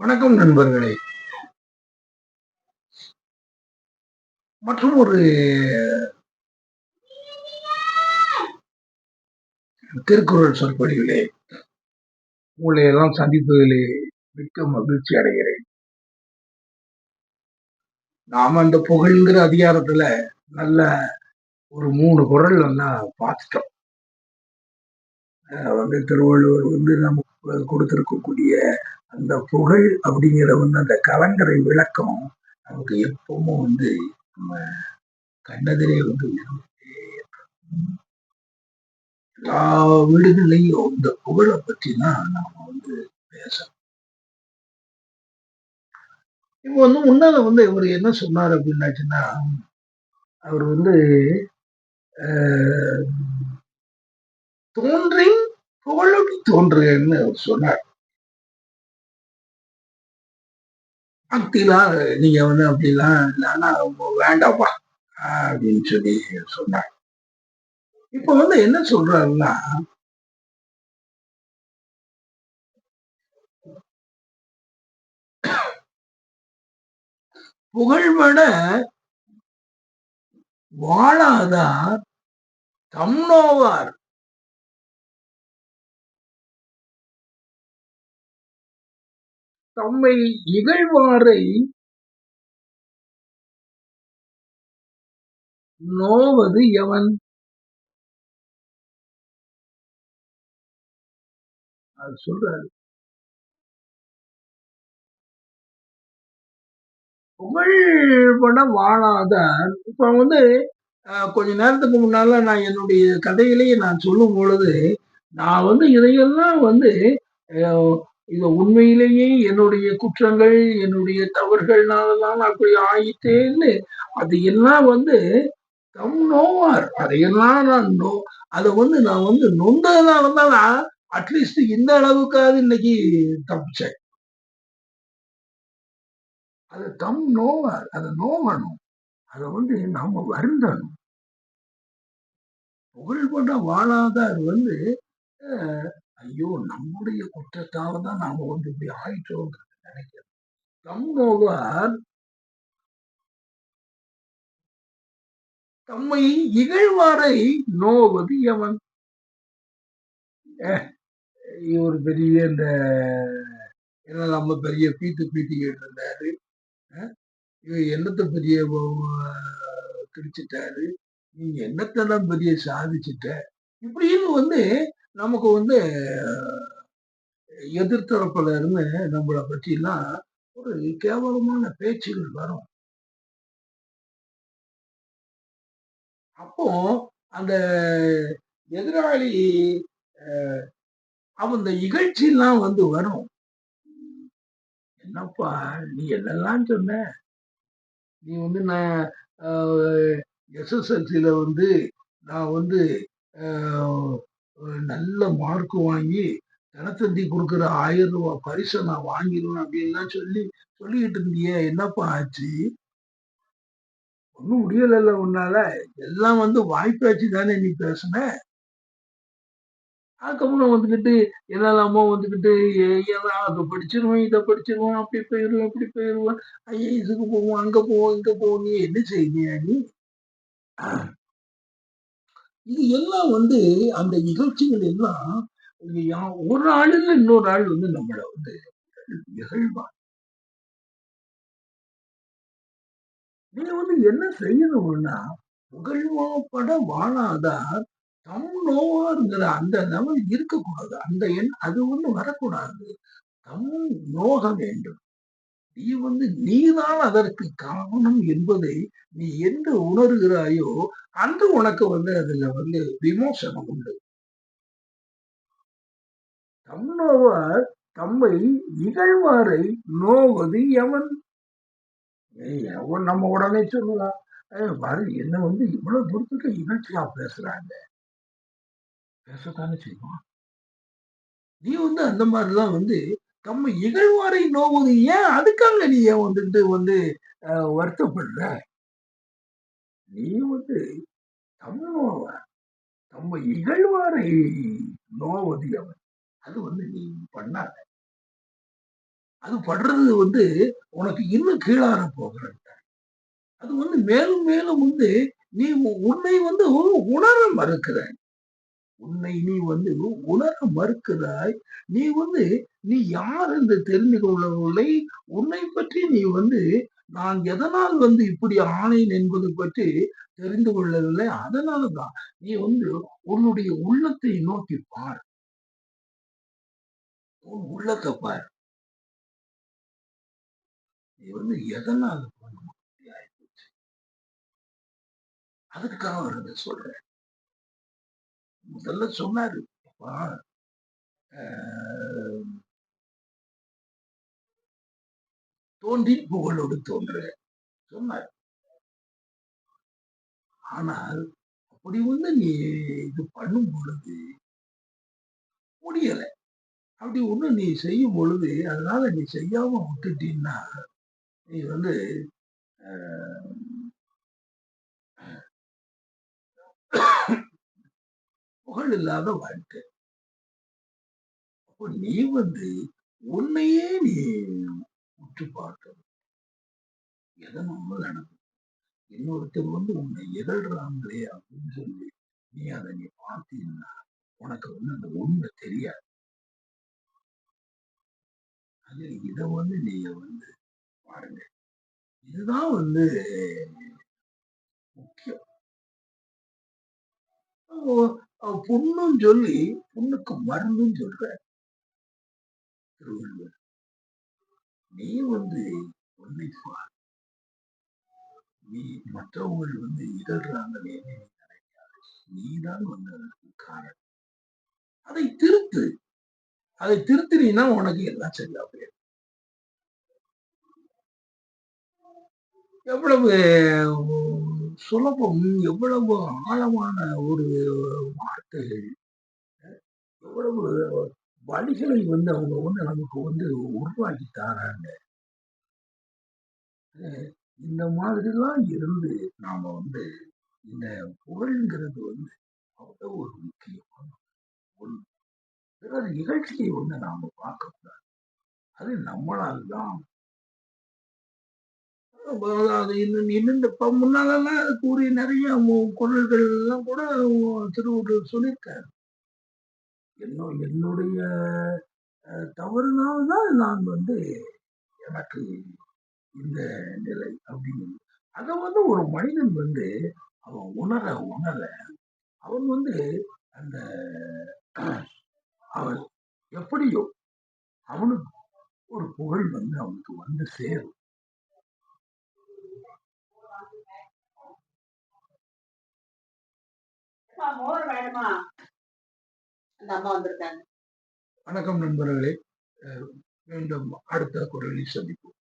வணக்கம் நண்பர்களே. மற்றும் ஒரு திருக்குறள் சொற்பொழிவிலே உங்களை எல்லாம் சந்திப்பதிலே மிக்க மகிழ்ச்சி அடைகிறேன். நாம அந்த புகழ்ங்கிற அதிகாரத்துல நல்ல ஒரு மூணு குரல் நல்லா பார்த்துட்டோம். வந்து திருவள்ளுவர் வந்து நமக்கு கொடுத்திருக்கக்கூடிய அந்த புகழ் அப்படிங்கிற வந்து அந்த கலங்கரை விளக்கம் நமக்கு எப்பவும் வந்து நம்ம கண்ணதிரே வந்து எல்லா வீடுகளையும் இந்த புகழை பற்றி தான் நாம வந்து பேசணும். இப்போ வந்து முன்னால வந்து இவர் என்ன சொன்னார் அப்படின்னாச்சுன்னா அவர் வந்து தோன்றி புகழோடு தோன்றுன்னு அவர் சொன்னார். அப்படிலாம் நீங்க வந்து அப்படிலாம் இல்லைன்னா வேண்டாம்ப்பா. அப்படின்னு சொல்லி சொன்னாங்க. இப்ப வந்து என்ன சொல்றாருன்னா புகழ்பட வாழாதார் தம்னோவார். தம்மை இகழ்வாரை நோவது எவன்? அது சொல்றாரு. புகழ்பட வாழாத இப்ப வந்து கொஞ்ச நேரத்துக்கு முன்னால நான் என்னுடைய கதையிலேயே நான் சொல்லும் பொழுது நான் வந்து இதையெல்லாம் வந்து இது உண்மையிலேயே என்னுடைய குற்றங்கள் என்னுடைய தவறுகள்னாலதான் அப்படி ஆயிட்டேன்னு அது எல்லாம் வந்து தம் நோவார். அதையெல்லாம் நான் நோ அதை வந்து நான் வந்து நொந்ததுனாலதான் நான் அட்லீஸ்ட் இந்த அளவுக்காவது இன்னைக்கு தப்பிச்சேன். அது தம் நோவார். அதை நோவணும். அதை வந்து நாம வருந்தணும். புகழ்பட வாழாதார் வந்து ஐயோ நம்முடைய குற்றத்தால தான் நாம வந்து இப்படி ஆயிட்டோம் நினைக்கிறோம். தம்மோவர் தம்மை இகழ்வாரை நோவது எவன்? இவர் பெரிய இந்த என்ன நம்ம பெரிய பீத்து பீத்திக்கிட்டு இருந்தாரு இவர் என்னத்த பெரிய கிழிச்சிட்டாரு? நீங்க என்னத்தெல்லாம் பெரிய சாதிச்சுட்ட? இப்படின்னு வந்து நமக்கு வந்து எதிர்த்தரப்புல இருந்து நம்மளை பற்றிலாம் ஒரு கேவலமான பேச்சுகள் வரும். அப்போ அந்த எதிராளி அவன் இந்த இகழ்ச்சியெல்லாம் வந்து வரும். என்னப்பா நீ என்னெல்லாம் சொன்ன? நீ வந்து நான் எஸ்எஸ்எல்சியில வந்து நான் வந்து நல்ல மார்க் வாங்கி தனத்தந்தி கொடுக்குற ஆயிரம் ரூபாய் பரிசை நான் வாங்கிடுவேன் அப்படின்லாம் சொல்லி சொல்லிக்கிட்டு இருந்தியே என்னப்பா ஆச்சு? ஒன்றும் முடியல உன்னால. எல்லாம் வந்து வாய்ப்பாச்சு தானே நீ பேசுன? அதுக்கப்புறம் வந்துக்கிட்டு என்னெல்லாமோ வந்துக்கிட்டு அதை படிச்சிருவேன் இதை படிச்சிருவேன் அப்படி போயிடுவேன் அப்படி போயிடுவேன். இதுக்கு போவோம் அங்க போவோம் இங்க போவோம். நீ என்ன செய்வியா நீ? இது எல்லாம் வந்து அந்த நிகழ்ச்சிகள் எல்லாம் ஒரு ஆளுல இன்னொரு ஆள் வந்து நம்மளை வந்து நிகழ்வான் நீ வந்து என்ன செய்யணும்னா புகழ்வாப்பட வாழாதார் தம் நோவாருங்கிற அந்த லெவல் இருக்கக்கூடாது. அந்த எண் அது ஒண்ணு வரக்கூடாது. தம் நோக வேண்டும். நீ வந்து நீதான் அதற்கு காரணம் என்பதை நீ என்று உணர்கிறாயோ அந்த உனக்கு வந்து அதுல வந்து விமோசனம் உண்டு. தம் தம்மை இகழ்வாரை நோவது எவன்? நம்ம உடனே சொல்லலாம். பாரு என்ன வந்து இவ்வளவு தூரத்துக்கு இகழ்ச்சியா பேசுறாங்க. பேசத்தானே செய்வான்? நீ வந்து அந்த மாதிரிதான் வந்து தம்மை இகழ்வாரை நோவது ஏன் அதுக்காக நீ ஏன் வந்துட்டு வந்து வருத்தப்படுற? நீ வந்து தம்மோவ தம்ம இகழ்வாரை நோவதி அவன். அது வந்து நீ பண்ணாத. அது படுறது வந்து உனக்கு இன்னும் கீழார போகிற அது வந்து மேலும் மேலும் வந்து நீ உன்னை வந்து உணர மறுக்கிறாய். உன்னை நீ வந்து உணர மறுக்கிறாய். நீ வந்து நீ யார் என்று தெரிந்து கொள்ளவில்லை. உன்னை பற்றி நீ வந்து நான் எதனால் வந்து இப்படி ஆனேன் என்பது பற்றி தெரிந்து கொள்ளவில்லை. அதனாலதான் நீ வந்து உன்னுடைய உள்ளத்தை நோக்கி பார். உன் உள்ளத்தை பார். நீ வந்து எதனால் அதுக்காக சொல்றேன். முதல்ல சொன்னாரு தோன்றி புகழோடு தோன்று சொன்னார். ஆனால் அப்படி ஒண்ணு நீ இது பண்ணும் பொழுது முடியல. அப்படி ஒண்ணு நீ செய்யும் பொழுது அதனால நீ செய்யாம விட்டுட்டீன்னா நீ வந்து புகழ் இல்லாத வாழ்க்கை. அப்போ நீ வந்து உன்னையே நீ உற்று பார்க்கணும் எதனாலும் நடக்கும் இன்னொருத்தர் வந்து உன்னை எகழ்றாங்களே அப்படின்னு சொல்லி நீ அதை நீ பார்த்தீங்கன்னா உனக்கு வந்து அந்த உண்மை தெரியாது. அது இதை வந்து நீங்க வந்து பாருங்க. இதுதான் வந்து முக்கியம். பொண்ணும் சொல்லி பொண்ணுக்கு மருந்துன்னு சொல்ற. திருவள்ளுவர். நீ வந்து உன்னை நீ மற்றவர்கள் வந்து இகழ்றாங்களே நீதான் வந்து அதற்கு காரணம். அதை திருத்து. அதை திருத்தினா உனக்கு எல்லாம் சரியா போயிடும். எவ்வளவு சுலபம் எவ்வளவு ஆழமான ஒரு வார்த்தைகள் எவ்வளவு வழிகளை வந்து அவங்க வந்து நமக்கு வந்து உருவாக்கி தாராங்க. இந்த மாதிரிலாம் இருந்து நாம வந்து இந்த புகழ்ங்கிறது வந்து அவ்வளோ ஒரு முக்கியமான ஒன்று. பிறர் நிகழ்ச்சியை வந்து நாம பார்க்கக்கூடாது. அது நம்மளால் தான். அது இன்னும் இன்னும் இப்ப முன்னாலெல்லாம் கூறிய நிறைய குரல்கள் எல்லாம் கூட திருவள்ளுவர் சொல்லியிருக்காரு. என்னோ என்னுடைய தவறுனால்தான் நான் வந்து எனக்கு இந்த நிலை அப்படின்னு. அதை வந்து ஒரு மனிதன் வந்து அவன் உணர உணர அவன் வந்து அந்த அவன் எப்படியோ அவனுக்கு ஒரு புகழ் வந்து அவனுக்கு வந்து சேரும். அந்த அம்மா வந்திருக்காங்க. வணக்கம் நண்பர்களே. மீண்டும் அடுத்த குரலில் சந்திப்போம்.